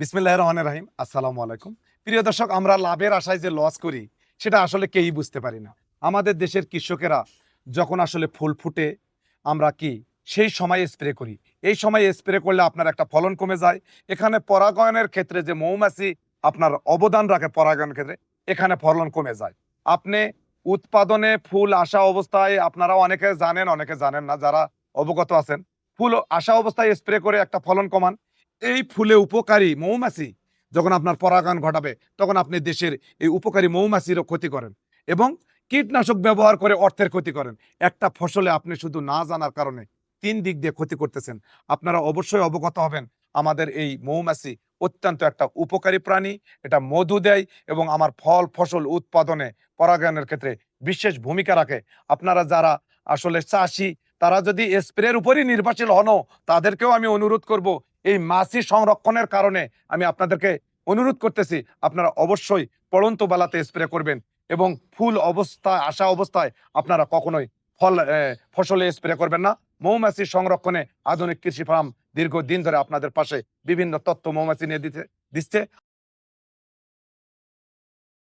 বিসমিল্লাহ রহমান রাহিম, আসসালামু আলাইকুম। প্রিয় দর্শক, আমরা লাভের আশায় যে লস করি, সেটা আসলে কেউই বুঝতে পারি না। আমাদের দেশের কৃষকেরা যখন আসলে ফুল ফুটে, আমরা কি সেই সময় স্প্রে করি। এই সময় স্প্রে করলে আপনার একটা ফলন কমে যায়। এখানে পরাগায়নের ক্ষেত্রে যে মৌমাছি, আপনার অবদান রাখে পরাগায়নের ক্ষেত্রে, এখানে ফলন কমে যায়। আপনি উৎপাদনে ফুল আসা অবস্থায় আপনারা অনেকে জানেন অনেকে জানেন না, যারা অবগত আছেন, ফুল আসা অবস্থায় স্প্রে করে একটা ফলন কমান। এই ফুলে উপকারী মৌমাছি যখন আপনার পরাগায়ন ঘটাবে, তখন আপনি দেশের এই উপকারী মৌমাছিরও ক্ষতি করেন এবং কীটনাশক ব্যবহার করে অর্থের ক্ষতি করেন। একটা ফসলে আপনি শুধু না জানার কারণে তিন দিক দিয়ে ক্ষতি করতেছেন। আপনারা অবশ্যই অবগত হবেন, আমাদের এই মৌমাছি অত্যন্ত একটা উপকারী প্রাণী, এটা মধু দেয় এবং আমার ফল, ফসল উৎপাদনে পরাগায়নের ক্ষেত্রে বিশেষ ভূমিকা রাখে। আপনারা যারা আসলে চাষি, তারা যদি স্প্রের উপরই নির্ভরশীল হন তাদেরকেও আমি অনুরোধ করব এই মাছি সংরক্ষণের কারণে আমি আপনাদেরকে অনুরোধ করতেছি, আপনারা অবশ্যই পড়ন্ত বালাতে স্প্রে করবেন এবং ফুল অবস্থায় আসা অবস্থায় আপনারা কখনোই ফল ফসলে স্প্রে করবেন না। মৌমাছি সংরক্ষণে আধুনিক কৃষি ফার্ম দীর্ঘদিন ধরে আপনাদের পাশে বিভিন্ন তথ্য মৌমাছি নিয়ে দিতে, দিচ্ছে।